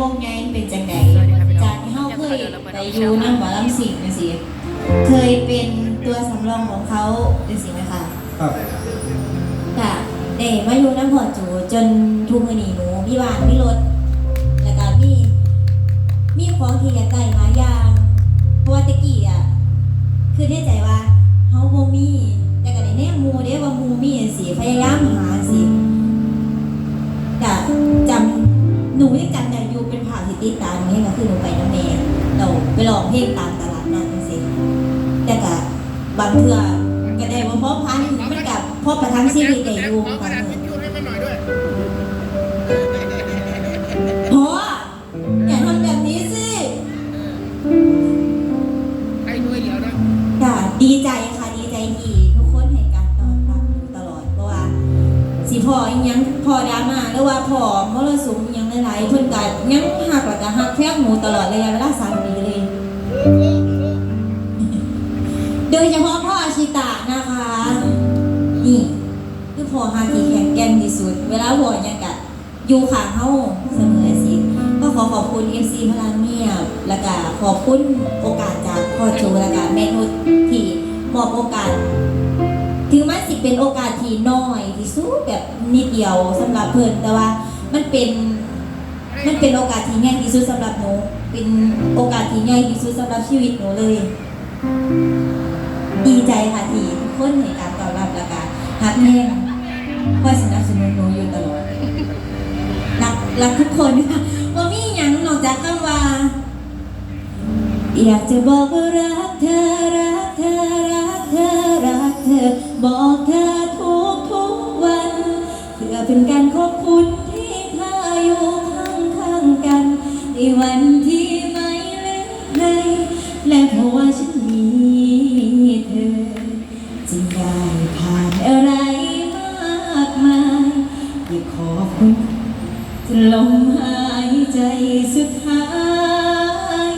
วงใหญ่เป็นจังไดสวัสดีครับพี่น้องจากที่เฮาเคยไปอยู่นำหมอลำสิงจังซี่เคยเป็นตัวสำรองของเขาจังซี่ไหมคะครับค่ะเด้มาอยู่น้ำพอจูจนทุกมื้อนี้หนูมีบ้านมีรถแล้วก็มีมีของที่อยากได้หลายอย่างเพราะว่าตะกี้อะคือได้ใจว่าเฮาบ่มีแต่ก็ได้แนมหมู่เด้ว่าหมู่มีจังซี่พยายามหาสิ ติดตาหนูเห็นก็คือหนูไปน้ำแม่เราไปร้องเพลงตามตลาดนัดจังซี่แต่ก็บบางเทื่อก็ได้ว่าพราะพันมันกับพอประทังชีวิตได้อยู่อกบาระงดาษเทื่ทิชอชู่ให้มันหน่อยด้วยพออย่าทำแบบนี้สิให้ด้วยเหลือนะค่ะดีใจค่ะดีใจที่ทุกคนให้การตอนรับหนูตลอดเพราะว่าสิพออีหยังพ่อดราม่าหรือว่าพ่อมรสุม เพิ่นก็ยังหักแล้วก็หักแพงหนูตลอดระยะเวลา3ปีเลย โดยเฉพาะพ่ออาชิตะนะคะ นี่คือพ่อฮาที่แข็งแกร่งที่สุด เวลาหัวยังกะอยู่ข้างเฮาเสมอสิก็ขอขอบคุณ FC พลังเมียบ แล้วก็ขอบคุณโอกาสจากพ่อโจแล้วก็แม่นุชที่มอบโอกาสถึงมันสิเป็นโอกาสที่น้อยที่สุดแบบนิดเดียวสำหรับเพิ่นแต่ว่ามันเป็น มันเป็นโอกาสที่ใหญ่ที่สุดสำหรับหนู เป็นโอกาสที่ใหญ่ที่สุดสำหรับชีวิตหนูเลย ดีใจค่ะที่ทุกคนให้การตอบรับและการฮักแน่คอยสนับสนุนหนูอยู่ตลอดรักรักทุกคนค่ะว่ามีอย่างนอกจากคำว่า อยากจะบอกว่ารักเธอรักเธอรักเธอรักเธอบอกเธอทุกทุกวันเพื่อเป็นการขอบคุณ วันที่ไม่เหลือใครและเพราะว่าฉันมีเธอ จึงได้ผ่านอะไรมากมายอยากขอบคุณจนลมหายใจสุดท้าย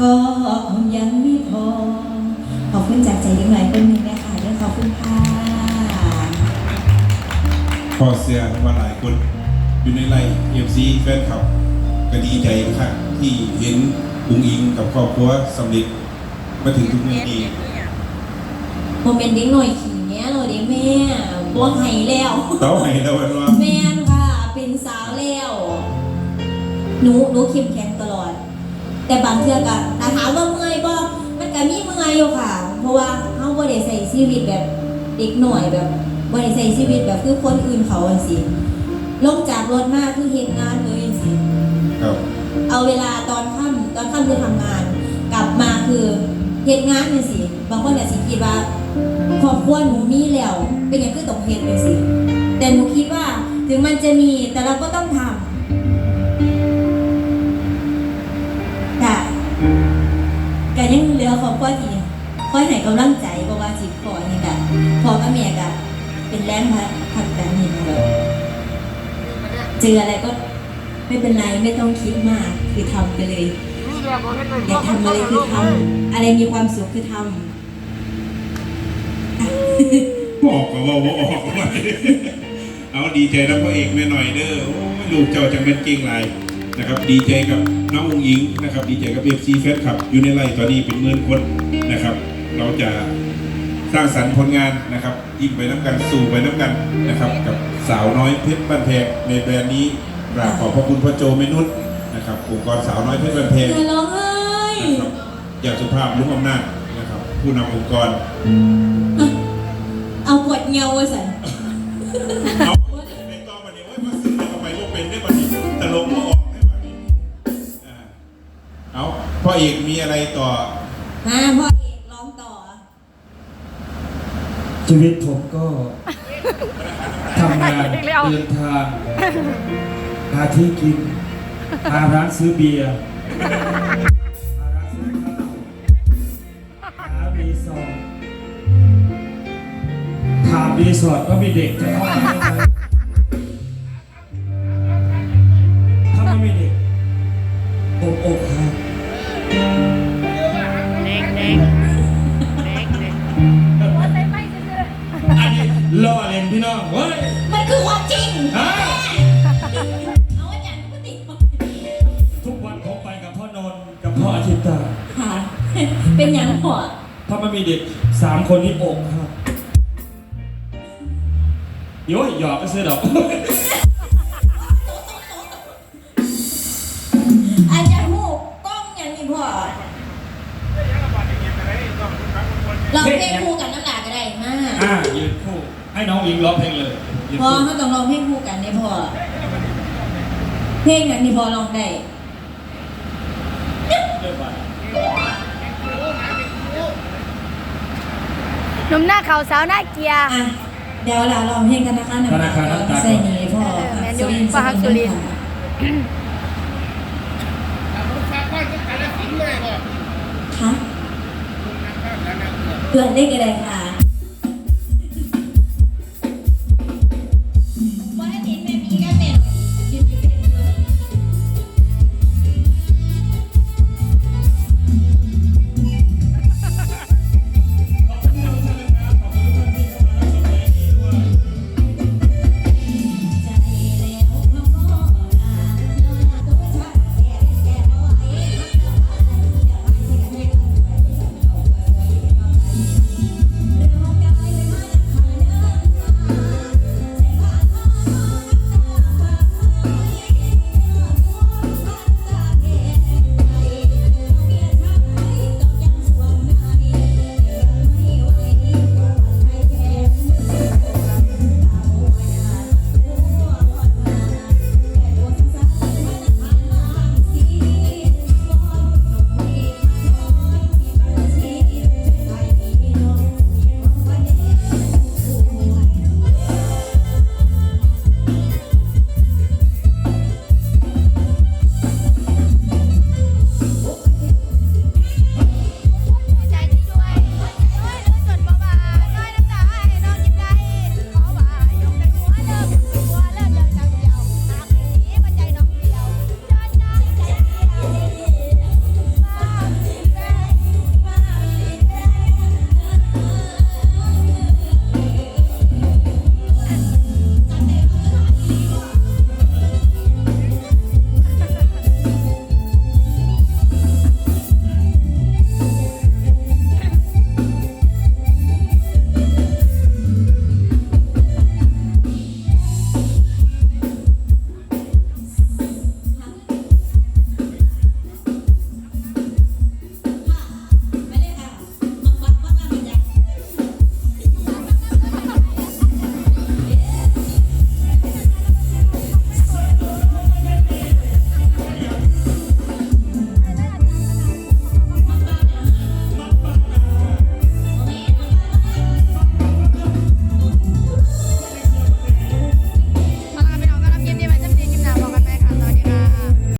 ก็คงยังไม่พอ ขอบคุณจากใจเด็กหน่อยคนหนึ่งนะคะด้วยขอบคุณค่ะพอเสียมาหลายคนอยู่ในไลน์เอฟซีแฟนคลับ ก็ดีใจครับที่เห็นอุงอิงกับครอบครัวสำเร็จมาถึงทุกวันนี้โมเมนต์เด็กหน่อยขี่เนี้ยเราเด็กแม่บัวไห้แล้วเต้าให้แล้ววันว่าแม่นค่ะเป็นสาวแล้วหนูหนูเข้มแข็งตลอด แต่บางเทื่อก็แต่ถามว่าเมื่อยบ่มันก็มีเมื่อยอยู่ค่ะ เพราะว่าเฮาบ่ได้ใส่ชีวิตแบบเด็กหน่อยแบบบ่ได้ใส่ชีวิตแบบคือคนอื่นเขาจังซี่ลงจากรถมาคือเฮ็ดงานเลยจังซี่ครับ เอาเวลาตอนค่ำตอนค่ำคือทำงาน กลับมาคือเฮ็ดงานจังซี่บางคนอาจสิคิดว่าครอบครัวหนูมีแล้ว เป็นยังคือต้องเฮ็ดจังซี่แต่หนูคิดว่าถึงมันจะมีแต่เราก็ต้องทำค่ะก็ยังเหลือครอบครัวที่คอยให้กำลังใจเพราะว่าสิขอนี่ก็พ่อกับแม่ก็เป็นแรงผลักดันให้หนูแบบเจออะไรก็ ไม่เป็นไรไม่ต้องคิดมากคือทำไปเลยอยากทำอะไรคือทำอะไรมีความสุขคือทำบอกก็ว่าว่าออกมาเอาดีใจนะพ่อเอกแม่หน่อยเด้อโอ้ยลูกเจ้าจังเป็นเก่งหลายนะครับดีใจกับน้องอุงอิงนะครับ ดีใจกับเอฟซีแฟนคลับอยู่ในไลน์ตอนนี้เป็นหมื่นคนนะครับ เราจะสร้างสรรค์ผลงานนะครับยิ้มไปน้ำกันสู่ไปน้ำกันนะครับ กับสาวน้อยเพชรบ้านแพงในแบรนด์นี้ กราบขอบพระคุณพ่อโจเมนุษย์นะครับองค์กรสาวน้อยเพชรบ้านแพงอย่าร้องไห้นะครับอย่างสุภาพลุ่มอำนาจนะครับผู้นำองค์กรเอาปวดเงาไว้ใส่เอาในตอนวันนี้ว่ามาซื้อแล้วก็ไปว่าเป็นได้บัดนี้ตลกมาออกได้บัดนี้อ่าเอาพ่อเอกมีอะไรต่อมาพ่อเอกร้องต่อ ชีวิตผมก็ทำงานเดินทาง หาที่กินหาร้านซื้อเบียร์หาร้านซื้อข้าวหารีสอร์ทถามรีสอร์ทก็มีเด็กจะเข้ามาได้ไหมถ้าไม่มีเด็กผมอกหักเด็กเด็กเด็กเด็กอันนี้ล่อเล่นพี่น้องเฮ้ยมันคือความจริง ฮะ เป็นหยังพ่อถ้าไม่มีเด็กสามคนนี้อกครับโย้ยหยอกก็ซื้อดอกอาจารย์หูกล้องหยังนี่พ่อเราเพลงคู่กันน้ำหลาก็ได้มากอ่ายืนคู่ให้น้องอิงร้องเพลงเลยยืนพอคู่เขาต้องร้องเพลงคู่กันได้พ่อเพลงนั้นนี่พอร้องได้ เริ่มไป หนุ่มหน้าเขาวสาวหน้าเกียร์ อะเดี๋ยวเราลองเพลงธนาคารน้ำตาก่อนใส่นี้พ่อเออแม่นอยู่สุรินทร์ฟังสุรินทร์แต่ผมฝากบ้านก็การละสินเลยบ่ค่ะแล้วนะเกิดได้กันเลยค่ะ